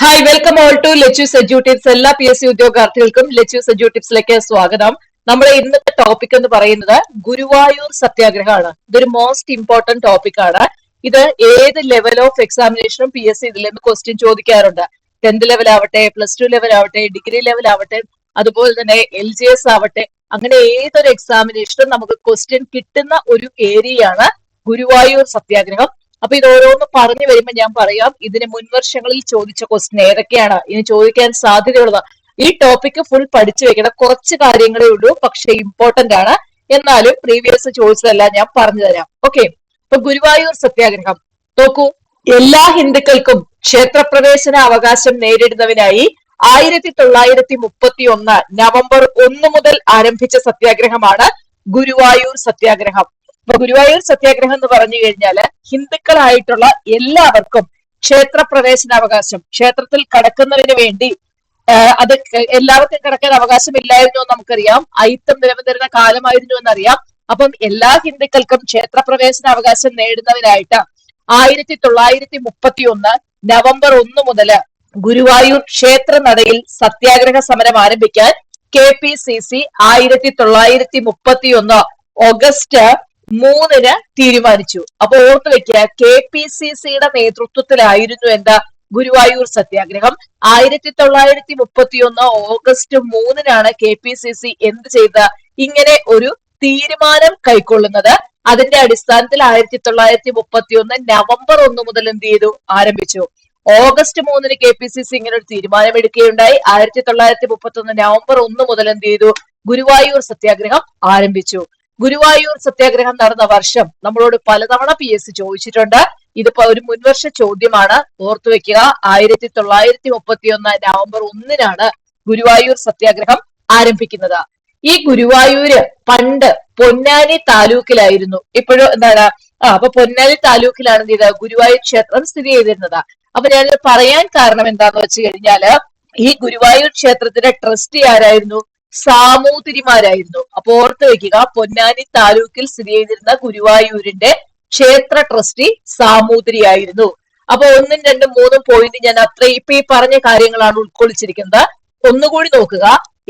Hi welcome all to Lechus tips എല്ലാ P S C ഉദ്യോഗാർത്ഥികൾക്കും ലെച്ചൂസ് എഡ്യൂട്ടിപ്സിലേക്ക് സ്വാഗതം. നമ്മുടെ ഇന്നത്തെ ടോപ്പിക് എന്ന് പറയുന്നത് ഗുരുവായൂർ സത്യാഗ്രഹമാണ്. ഇതൊരു മോസ്റ്റ് ഇമ്പോർട്ടന്റ് ടോപ്പിക് ആണ്. ഇത് ഏത് ലെവൽ ഓഫ് എക്സാമിനേഷനും പി എസ് സി ഇതിൽ നിന്ന് ക്വസ്റ്റ്യൻ ചോദിക്കാറുണ്ട്. ടെൻത്ത് ലെവൽ ആവട്ടെ പ്ലസ് ടു ലെവൽ ആവട്ടെ ഡിഗ്രി ലെവൽ ആവട്ടെ അതുപോലെ തന്നെ എൽ ജി എസ് ആവട്ടെ അങ്ങനെ ഏതൊരു എക്സാമിനേഷനും നമുക്ക് ക്വസ്റ്റ്യൻ കിട്ടുന്ന ഒരു ഏരിയയാണ് ഗുരുവായൂർ സത്യാഗ്രഹം. അപ്പൊ ഇത് ഓരോന്ന് പറഞ്ഞു വരുമ്പോൾ ഞാൻ പറയാം. ഇതിന് മുൻവർഷങ്ങളിൽ ചോദിച്ച ക്വസ്റ്റ്യൻ ഏതൊക്കെയാണ്? ഇനി ചോദിക്കാൻ സാധ്യതയുള്ളത്. ഈ ടോപ്പിക് ഫുൾ പഠിച്ചു വെക്കണം കുറച്ച് കാര്യങ്ങളേ ഉള്ളൂ പക്ഷെ ഇമ്പോർട്ടന്റ് ആണ്. എന്നാലും പ്രീവിയസ് ചോദിച്ചതെല്ലാം ഞാൻ പറഞ്ഞു തരാം. ഓക്കെ അപ്പൊ ഗുരുവായൂർ സത്യാഗ്രഹം. നോക്കൂ എല്ലാ ഹിന്ദുക്കൾക്കും ക്ഷേത്രപ്രവേശന അവകാശം നേരിടുന്നതിനായി ആയിരത്തി തൊള്ളായിരത്തി മുപ്പത്തി ഒന്ന് നവംബർ ഒന്ന് മുതൽ ആരംഭിച്ച സത്യാഗ്രഹമാണ് ഗുരുവായൂർ സത്യാഗ്രഹം. അപ്പൊ ഗുരുവായൂർ സത്യാഗ്രഹം എന്ന് പറഞ്ഞു കഴിഞ്ഞാൽ ഹിന്ദുക്കളായിട്ടുള്ള എല്ലാവർക്കും ക്ഷേത്ര പ്രവേശനാവകാശം ക്ഷേത്രത്തിൽ കടക്കുന്നതിന് വേണ്ടി അത് എല്ലാവർക്കും കിടക്കാൻ അവകാശമില്ലായിരുന്നു എന്ന് നമുക്കറിയാം. അയിത്തം നിലനിന്നിരുന്ന കാലമായിരുന്നു എന്നറിയാം. അപ്പം എല്ലാ ഹിന്ദുക്കൾക്കും ക്ഷേത്ര പ്രവേശന അവകാശം നേടുന്നതിനായിട്ട് ആയിരത്തി തൊള്ളായിരത്തി മുപ്പത്തി ഒന്ന് നവംബർ ഒന്ന് മുതൽ ഗുരുവായൂർ ക്ഷേത്ര നടയിൽ സത്യാഗ്രഹ സമരം ആരംഭിക്കാൻ കെ പി സി സി ആയിരത്തി തൊള്ളായിരത്തി മുപ്പത്തി ഒന്ന് ഓഗസ്റ്റ് മൂന്നിന് തീരുമാനിച്ചു. അപ്പൊ ഓർത്ത് വെക്കുക കെ പി സി സിയുടെ നേതൃത്വത്തിലായിരുന്നു എന്താ ഗുരുവായൂർ സത്യാഗ്രഹം. ആയിരത്തി തൊള്ളായിരത്തി മുപ്പത്തി ഒന്ന് ഓഗസ്റ്റ് മൂന്നിനാണ് കെ പി സി സി എന്ത് ചെയ്ത? ഇങ്ങനെ ഒരു തീരുമാനം കൈക്കൊള്ളുന്നത്. അതിന്റെ അടിസ്ഥാനത്തിൽ ആയിരത്തി തൊള്ളായിരത്തി മുപ്പത്തി ഒന്ന് നവംബർ ഒന്ന് മുതൽ എന്ത് ചെയ്തു? ആരംഭിച്ചു. ഓഗസ്റ്റ് മൂന്നിന് കെ പി സി സി ഇങ്ങനെ ഒരു തീരുമാനം എടുക്കുകയുണ്ടായി ആയിരത്തി തൊള്ളായിരത്തി മുപ്പത്തി ഒന്ന് നവംബർ ഒന്ന് മുതൽ എന്ത് ചെയ്തു? ഗുരുവായൂർ സത്യാഗ്രഹം ആരംഭിച്ചു. ഗുരുവായൂർ സത്യാഗ്രഹം നടന്ന വർഷം നമ്മളോട് പലതവണ പി എസ് ചോദിച്ചിട്ടുണ്ട്. ഇതിപ്പോ ഒരു മുൻവർഷ ചോദ്യമാണ്. ഓർത്തു വെക്കുക ആയിരത്തി തൊള്ളായിരത്തി മുപ്പത്തി ഒന്ന് നവംബർ ഒന്നിനാണ് ഗുരുവായൂർ സത്യാഗ്രഹം ആരംഭിക്കുന്നത്. ഈ ഗുരുവായൂര് പണ്ട് പൊന്നാനി താലൂക്കിലായിരുന്നു. ഇപ്പോഴും എന്താണ്? ആ അപ്പൊ പൊന്നാനി താലൂക്കിലാണ് ചെയ്തത്? ഗുരുവായൂർ ക്ഷേത്രം സ്ഥിതി ചെയ്തിരുന്നത്. അപ്പൊ ഞാനിത് പറയാൻ കാരണം എന്താന്ന് വെച്ച് കഴിഞ്ഞാൽ ഈ ഗുരുവായൂർ ക്ഷേത്രത്തിന്റെ ട്രസ്റ്റി ആരായിരുന്നു? സാമൂതിരിമാരായിരുന്നു. അപ്പൊ ഓർത്ത് വെക്കുക പൊന്നാനി താലൂക്കിൽ സ്ഥിതി ചെയ്തിരുന്ന ഗുരുവായൂരിന്റെ ക്ഷേത്ര ട്രസ്റ്റി സാമൂതിരിയായിരുന്നു. അപ്പൊ ഒന്നും രണ്ടും മൂന്നും പോയിന്റ് ഞാൻ അത്ര ഇപ്പൊ ഈ പറഞ്ഞ കാര്യങ്ങളാണ് ഉൾക്കൊള്ളിച്ചിരിക്കുന്നത്. ഒന്നുകൂടി നോക്കുക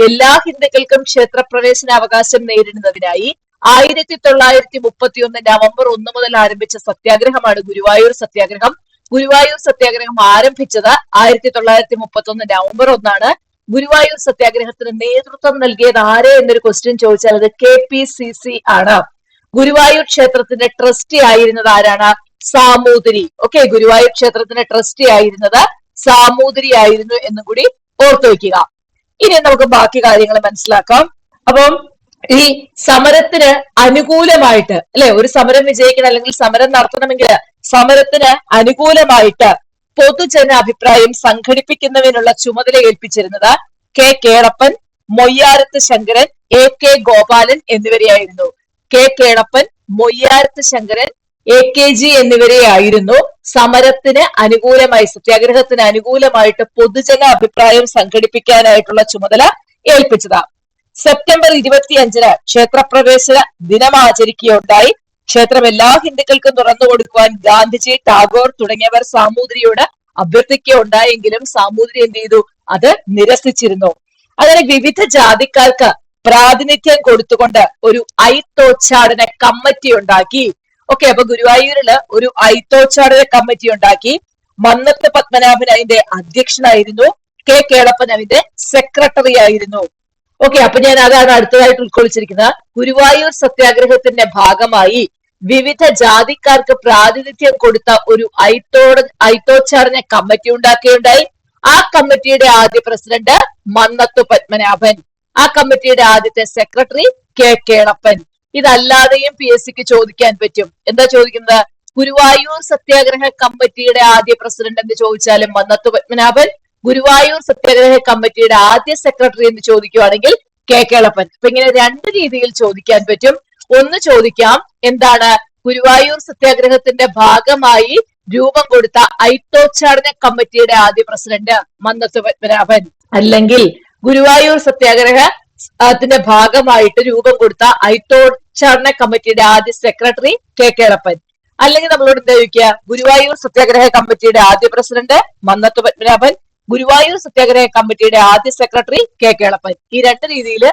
എല്ലാ ഹിന്ദുക്കൾക്കും ക്ഷേത്രപ്രവേശന അവകാശം നേരിടുന്നതിനായി ആയിരത്തി തൊള്ളായിരത്തി മുപ്പത്തി ഒന്ന് നവംബർ ഒന്ന് മുതൽ ആരംഭിച്ച സത്യാഗ്രഹമാണ് ഗുരുവായൂർ സത്യാഗ്രഹം. ഗുരുവായൂർ സത്യാഗ്രഹം ആരംഭിച്ചത് ആയിരത്തി തൊള്ളായിരത്തി മുപ്പത്തി ഒന്ന് നവംബർ ഒന്നാണ്. ഗുരുവായൂർ സത്യാഗ്രഹത്തിന് നേതൃത്വം നൽകിയത് ആരെ എന്നൊരു ക്വസ്റ്റ്യൻ ചോദിച്ചാൽ അത് കെ പി സി സി ആണ്. ഗുരുവായൂർ ക്ഷേത്രത്തിന്റെ ട്രസ്റ്റി ആയിരുന്നത് ആരാണ്? സാമൂതിരി. ഓക്കെ ഗുരുവായൂർ ക്ഷേത്രത്തിന്റെ ട്രസ്റ്റി ആയിരുന്നത് സാമൂതിരി ആയിരുന്നു എന്നും കൂടി ഓർത്തു വെക്കുക ഇനി നമുക്ക് ബാക്കി കാര്യങ്ങൾ മനസ്സിലാക്കാം. അപ്പം ഈ സമരത്തിന് അനുകൂലമായിട്ട് അല്ലെ? ഒരു സമരം വിജയിക്കണം അല്ലെങ്കിൽ സമരം നടത്തണമെങ്കിൽ സമരത്തിന് അനുകൂലമായിട്ട് പൊതുജന അഭിപ്രായം സംഘടിപ്പിക്കുന്നതിനുള്ള ചുമതല ഏൽപ്പിച്ചിരുന്നത് കെ കേളപ്പൻ മൊയ്യാരത്ത് ശങ്കരൻ എ കെ ഗോപാലൻ എന്നിവരെയായിരുന്നു. കെ കേളപ്പൻ മൊയ്യാരത്ത് ശങ്കരൻ എ കെ ജി എന്നിവരെയായിരുന്നു. സമരത്തിന് അനുകൂലമായി സത്യാഗ്രഹത്തിന് അനുകൂലമായിട്ട് പൊതുജന അഭിപ്രായം സംഘടിപ്പിക്കാനായിട്ടുള്ള ചുമതല ഏൽപ്പിച്ചത് സെപ്റ്റംബർ ഇരുപത്തിയഞ്ചിന് ക്ഷേത്രപ്രവേശന ദിനം ആചരിക്കുകയുണ്ടായി. ക്ഷേത്രം എല്ലാ ഹിന്ദുക്കൾക്കും തുറന്നു കൊടുക്കുവാൻ ഗാന്ധിജി ടാഗോർ തുടങ്ങിയവർ സാമൂതിരിയോട് അഭ്യർത്ഥിക്കുകയുണ്ടായെങ്കിലും സാമൂതിരി എന്ത് ചെയ്തു? അത് നിരസിച്ചിരുന്നു. അങ്ങനെ വിവിധ ജാതിക്കാർക്ക് പ്രാതിനിധ്യം കൊടുത്തുകൊണ്ട് ഒരു ഐത്തോച്ചാടന കമ്മിറ്റി ഉണ്ടാക്കി. ഓക്കെ അപ്പൊ ഗുരുവായൂരിൽ ഒരു ഐത്തോച്ചാടന കമ്മിറ്റി ഉണ്ടാക്കി. മന്നത്ത് പത്മനാഭൻ അതിന്റെ അധ്യക്ഷനായിരുന്നു. കെ കേളപ്പൻ അതിന്റെ സെക്രട്ടറി ആയിരുന്നു. ഓക്കെ അപ്പൊ ഞാൻ അതാണ് അടുത്തതായിട്ട് ഉൾക്കൊള്ളിച്ചിരിക്കുന്നത്. ഗുരുവായൂർ സത്യാഗ്രഹത്തിന്റെ ഭാഗമായി വിവിധ ജാതിക്കാർക്ക് പ്രാതിനിധ്യം കൊടുത്ത ഒരു ഐത്തോട് ഐത്തോച്ചറിഞ്ഞ കമ്മിറ്റി ഉണ്ടാക്കുകയുണ്ടായി. ആ കമ്മിറ്റിയുടെ ആദ്യ പ്രസിഡന്റ് മന്നത്തു പത്മനാഭൻ. ആ കമ്മിറ്റിയുടെ ആദ്യത്തെ സെക്രട്ടറി കെ കേളപ്പൻ ഇതല്ലാതെയും പി എസ് സിക്ക് ചോദിക്കാൻ പറ്റും. എന്താ ചോദിക്കുന്നത്? ഗുരുവായൂർ സത്യാഗ്രഹ കമ്മിറ്റിയുടെ ആദ്യ പ്രസിഡന്റ് എന്ന് ചോദിച്ചാലും മന്നത്തു പത്മനാഭൻ. ഗുരുവായൂർ സത്യാഗ്രഹ കമ്മിറ്റിയുടെ ആദ്യ സെക്രട്ടറി എന്ന് ചോദിക്കുവാണെങ്കിൽ കെ കേളപ്പൻ അപ്പൊ ഇങ്ങനെ രണ്ട് രീതിയിൽ ചോദിക്കാൻ പറ്റും. ഒന്ന് ചോദിക്കാം. എന്താണ് ഗുരുവായൂർ സത്യാഗ്രഹത്തിന്റെ ഭാഗമായി രൂപം കൊടുത്ത ഐത്തോച്ചാടന കമ്മിറ്റിയുടെ ആദ്യ പ്രസിഡന്റ് മന്നത്ത് പത്മനാഭൻ? അല്ലെങ്കിൽ ഗുരുവായൂർ സത്യാഗ്രഹ ത്തിന്റെ ഭാഗമായിട്ട് രൂപം കൊടുത്ത ഐത്തോച്ചാടന കമ്മിറ്റിയുടെ ആദ്യ സെക്രട്ടറി കെ കേളപ്പൻ. അല്ലെങ്കിൽ നമ്മളോട് എന്താ ചോദിക്കുക? ഗുരുവായൂർ സത്യാഗ്രഹ കമ്മിറ്റിയുടെ ആദ്യ പ്രസിഡന്റ് മന്നത്ത് പത്മനാഭൻ ഗുരുവായൂർ സത്യാഗ്രഹ കമ്മിറ്റിയുടെ ആദ്യ സെക്രട്ടറി കെ കേളപ്പൻ. ഈ രണ്ട് രീതിയിൽ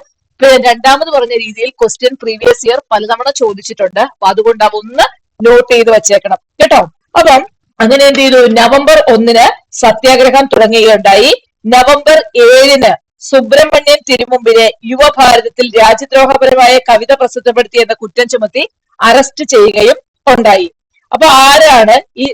രണ്ടാമത് പറഞ്ഞ രീതിയിൽ ക്വസ്റ്റ്യൻ പ്രീവിയസ് ഇയർ പലതവണ ചോദിച്ചിട്ടുണ്ട്. അപ്പൊ അതുകൊണ്ട് അവ ഒന്ന് നോട്ട് ചെയ്ത് വെച്ചേക്കണം. കേട്ടോ? അപ്പം അങ്ങനെ എന്ത് ചെയ്തു? നവംബർ ഒന്നിന് സത്യാഗ്രഹം തുടങ്ങുകയുണ്ടായി. നവംബർ ഏഴിന് സുബ്രഹ്മണ്യൻ തിരുമുമ്പിനെ യുവഭാരതത്തിൽ രാജ്യദ്രോഹപരമായ കവിത പ്രസിദ്ധപ്പെടുത്തി എന്ന കുറ്റം ചുമത്തി അറസ്റ്റ് ചെയ്യുകയും ഉണ്ടായി. അപ്പൊ ആരാണ് ഈ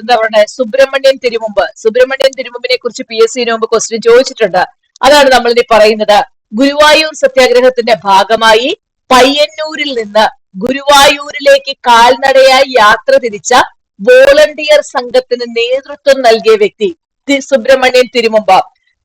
എന്താ പറയുക സുബ്രഹ്മണ്യൻ തിരുമുമ്പ്? സുബ്രഹ്മണ്യൻ തിരുമുമ്പിനെ കുറിച്ച് പി എസ് സിന് മുമ്പ് ക്വസ്റ്റ്യൻ ചോദിച്ചിട്ടുണ്ട്. അതാണ് നമ്മൾ ഇനി പറയുന്നത്. ഗുരുവായൂർ സത്യാഗ്രഹത്തിന്റെ ഭാഗമായി പയ്യന്നൂരിൽ നിന്ന് ഗുരുവായൂരിലേക്ക് കാൽനടയായി യാത്ര തിരിച്ച വോളണ്ടിയർ സംഘത്തിന് നേതൃത്വം നൽകിയ വ്യക്തി Subramanian Thirumumpu.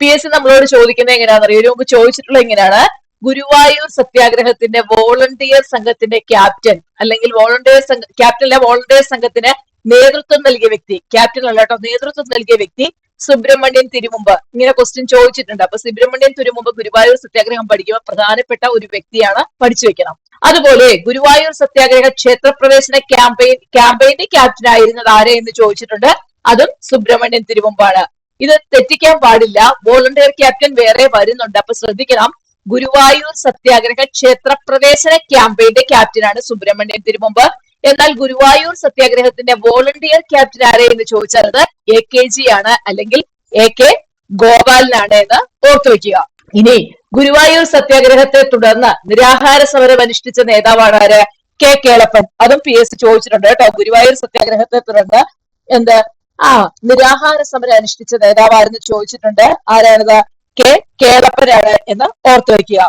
P S C നമ്മളോട് ചോദിക്കുന്നത് എങ്ങനെയാണെന്ന് അറിയോ മുമ്പ് ചോദിച്ചിട്ടുള്ള എങ്ങനെയാണ്? ഗുരുവായൂർ സത്യാഗ്രഹത്തിന്റെ വോളണ്ടിയർ സംഘത്തിന്റെ ക്യാപ്റ്റൻ അല്ലെങ്കിൽ വോളണ്ടിയർ സംഘ ക്യാപ്റ്റൻ അല്ല വോളണ്ടിയർ സംഘത്തിന് നേതൃത്വം നൽകിയ വ്യക്തി. ക്യാപ്റ്റൻ അല്ല കേട്ടോ നേതൃത്വം നൽകിയ വ്യക്തി സുബ്രഹ്മണ്യൻ തിരുമുമ്പ്. ഇങ്ങനെ ക്വസ്റ്റ്യൻ ചോദിച്ചിട്ടുണ്ട്. അപ്പൊ സുബ്രഹ്മണ്യൻ തിരുമുമ്പ് ഗുരുവായൂർ സത്യാഗ്രഹം പഠിക്കുമ്പോൾ പ്രധാനപ്പെട്ട ഒരു വ്യക്തിയാണ് പഠിച്ചു വെക്കണം. അതുപോലെ ഗുരുവായൂർ സത്യാഗ്രഹ ക്ഷേത്രപ്രവേശന ക്യാമ്പയിൻ ക്യാമ്പയിന്റെ ക്യാപ്റ്റൻ ആയിരുന്നത് ആരെ എന്ന് ചോദിച്ചിട്ടുണ്ട്. അതും സുബ്രഹ്മണ്യൻ തിരുമുമ്പാണ്. ഇത് തെറ്റിക്കാൻ പാടില്ല. വോളണ്ടിയർ ക്യാപ്റ്റൻ വേറെ വരുന്നുണ്ട്. അപ്പൊ ശ്രദ്ധിക്കണം. ഗുരുവായൂർ സത്യാഗ്രഹ ക്ഷേത്രപ്രവേശന ക്യാമ്പയിന്റെ ക്യാപ്റ്റനാണ് സുബ്രഹ്മണ്യൻ തിരുമുമ്പ്. എന്നാൽ ഗുരുവായൂർ സത്യാഗ്രഹത്തിന്റെ വോളണ്ടിയർ ക്യാപ്റ്റൻ ആരെയെന്ന് അത് എ കെ ജി ആണ് അല്ലെങ്കിൽ എ കെ ഗോപാലനാണ് എന്ന് ഓർത്തു വെക്കുക ഇനി ഗുരുവായൂർ സത്യാഗ്രഹത്തെ തുടർന്ന് നിരാഹാര സമരം അനുഷ്ഠിച്ച നേതാവാണ് ആര്? കെ കേളപ്പൻ. അതും പി എസ് ചോദിച്ചിട്ടുണ്ട് കേട്ടോ. ഗുരുവായൂർ സത്യാഗ്രഹത്തെ തുടർന്ന് എന്ത്? ആ നിരാഹാര സമരം അനുഷ്ഠിച്ച നേതാവായിരുന്നു ചോദിച്ചിട്ടുണ്ട്. ആരാണിത്? കെ കേളപ്പനാണ് എന്ന് ഓർത്തു വെക്കുക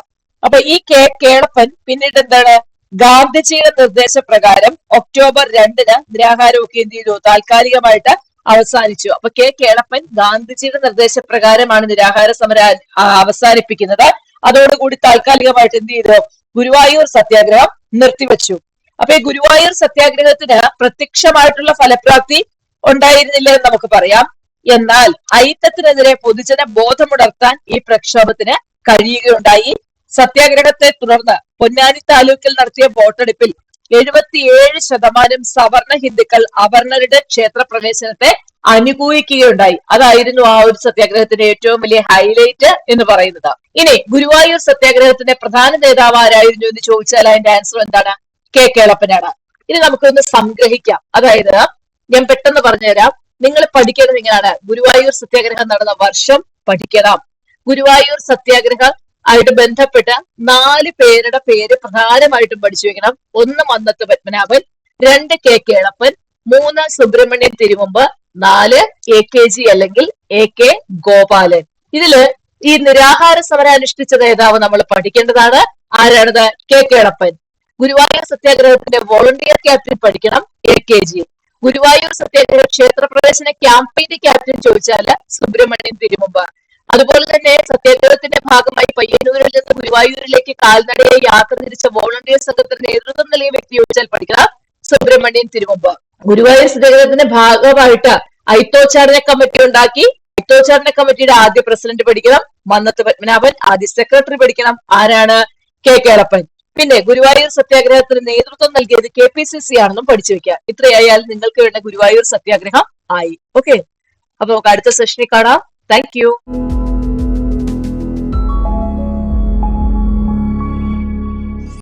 അപ്പൊ ഈ കെ കേളപ്പൻ പിന്നീട് എന്താണ്? ഗാന്ധിജിയുടെ നിർദ്ദേശപ്രകാരം ഒക്ടോബർ രണ്ടിന് നിരാഹാരമൊക്കെ എന്ത് ചെയ്തു? താൽക്കാലികമായിട്ട് അവസാനിച്ചു. അപ്പൊ കെ കേളപ്പൻ ഗാന്ധിജിയുടെ നിർദ്ദേശപ്രകാരമാണ് നിരാഹാര സമരം അവസാനിപ്പിക്കുന്നത്. അതോടുകൂടി താൽക്കാലികമായിട്ട് എന്ത് ചെയ്തു? ഗുരുവായൂർ സത്യാഗ്രഹം നിർത്തിവെച്ചു. അപ്പൊ ഈ ഗുരുവായൂർ സത്യാഗ്രഹത്തിന് പ്രത്യക്ഷമായിട്ടുള്ള ഫലപ്രാപ്തി ഉണ്ടായിരുന്നില്ല എന്ന് നമുക്ക് പറയാം. എന്നാൽ അയിത്തത്തിനെതിരെ പൊതുജന ബോധമുണർത്താൻ ഈ പ്രക്ഷോഭത്തിന് കഴിയുകയുണ്ടായി. സത്യാഗ്രഹത്തെ തുടർന്ന് പൊന്നാനി താലൂക്കിൽ നടത്തിയ വോട്ടെടുപ്പിൽ എഴുപത്തിയേഴ് ശതമാനം സവർണ ഹിന്ദുക്കൾ അവർണരുടെ ക്ഷേത്രപ്രവേശനത്തെ അനുകൂലിക്കുകയുണ്ടായി. അതായിരുന്നു ആ ഒരു സത്യാഗ്രഹത്തിന്റെ ഏറ്റവും വലിയ ഹൈലൈറ്റ് എന്ന് പറയുന്നത്. ഇനി ഗുരുവായൂർ സത്യാഗ്രഹത്തിന്റെ പ്രധാന നേതാവ് ആരായിരുന്നു എന്ന് ചോദിച്ചാൽ അതിന്റെ ആൻസർ എന്താണ്? കെ കേളപ്പനാണ്. ഇനി നമുക്കൊന്ന് സംഗ്രഹിക്കാം. അതായത് ഞാൻ പെട്ടെന്ന് പറഞ്ഞുതരാം. നിങ്ങൾ പഠിക്കേണ്ടത് ഇങ്ങനെയാണ്. ഗുരുവായൂർ സത്യാഗ്രഹം നടന്ന വർഷം പഠിക്കണം. ഗുരുവായൂർ സത്യാഗ്രഹം ആയിട്ട് ബന്ധപ്പെട്ട നാല് പേരുടെ പേര് പ്രധാനമായിട്ടും പഠിച്ചു വെക്കണം. ഒന്ന് മന്നത്ത് പത്മനാഭൻ രണ്ട് കെ കേളപ്പൻ മൂന്ന് സുബ്രഹ്മണ്യൻ തിരുമുമ്പ് നാല് എ കെ ജി അല്ലെങ്കിൽ എ കെ ഗോപാലൻ. ഇതിൽ ഈ നിരാഹാര സമരം അനുഷ്ഠിച്ച നേതാവ് നമ്മൾ പഠിക്കേണ്ടതാണ്. ആരാണത്? കെ കേളപ്പൻ ഗുരുവായൂർ സത്യാഗ്രഹത്തിന്റെ വോളണ്ടിയർ ക്യാപ്റ്റൻ പഠിക്കണം എ കെ ജി. ഗുരുവായൂർ സത്യാഗ്രഹ ക്ഷേത്രപ്രവേശന ക്യാമ്പയിന്റെ ക്യാപ്റ്റൻ ചോദിച്ചാൽ സുബ്രഹ്മണ്യൻ തിരുമുമ്പ്. അതുപോലെ തന്നെ സത്യാഗ്രഹത്തിന്റെ ഭാഗമായി പയ്യന്നൂരിൽ നിന്ന് ഗുരുവായൂരിലേക്ക് കാൽനടയെ യാത്ര തിരിച്ച വോളണ്ടിയർ സംഘത്തിന് നേതൃത്വം നൽകിയ വ്യക്തി ചോദിച്ചാൽ പഠിക്കണം സുബ്രഹ്മണ്യൻ തിരുമുമ്പ്. ഗുരുവായൂർ സത്യാഗ്രഹത്തിന്റെ ഭാഗമായിട്ട് ഐത്തോച്ചാരണ കമ്മിറ്റി ഉണ്ടാക്കി. ഐത്തോച്ചാരണ കമ്മിറ്റിയുടെ ആദ്യ പ്രസിഡന്റ് പഠിക്കണം. മന്നത്ത് പത്മനാഭൻ ആദ്യ സെക്രട്ടറി പഠിക്കണം. ആരാണ്? കെ കേളപ്പൻ. പിന്നെ ഗുരുവായൂർ സത്യാഗ്രഹത്തിന് നേതൃത്വം നൽകിയത് കെ പി സി സി ആണെന്നും പഠിച്ചു വെക്കുക ഇത്രയായാൽ നിങ്ങൾക്ക് വേണ്ട ഗുരുവായൂർ സത്യാഗ്രഹം ആയി. ഓക്കെ. അപ്പൊ നമുക്ക് അടുത്ത സെഷനിൽ കാണാം. താങ്ക്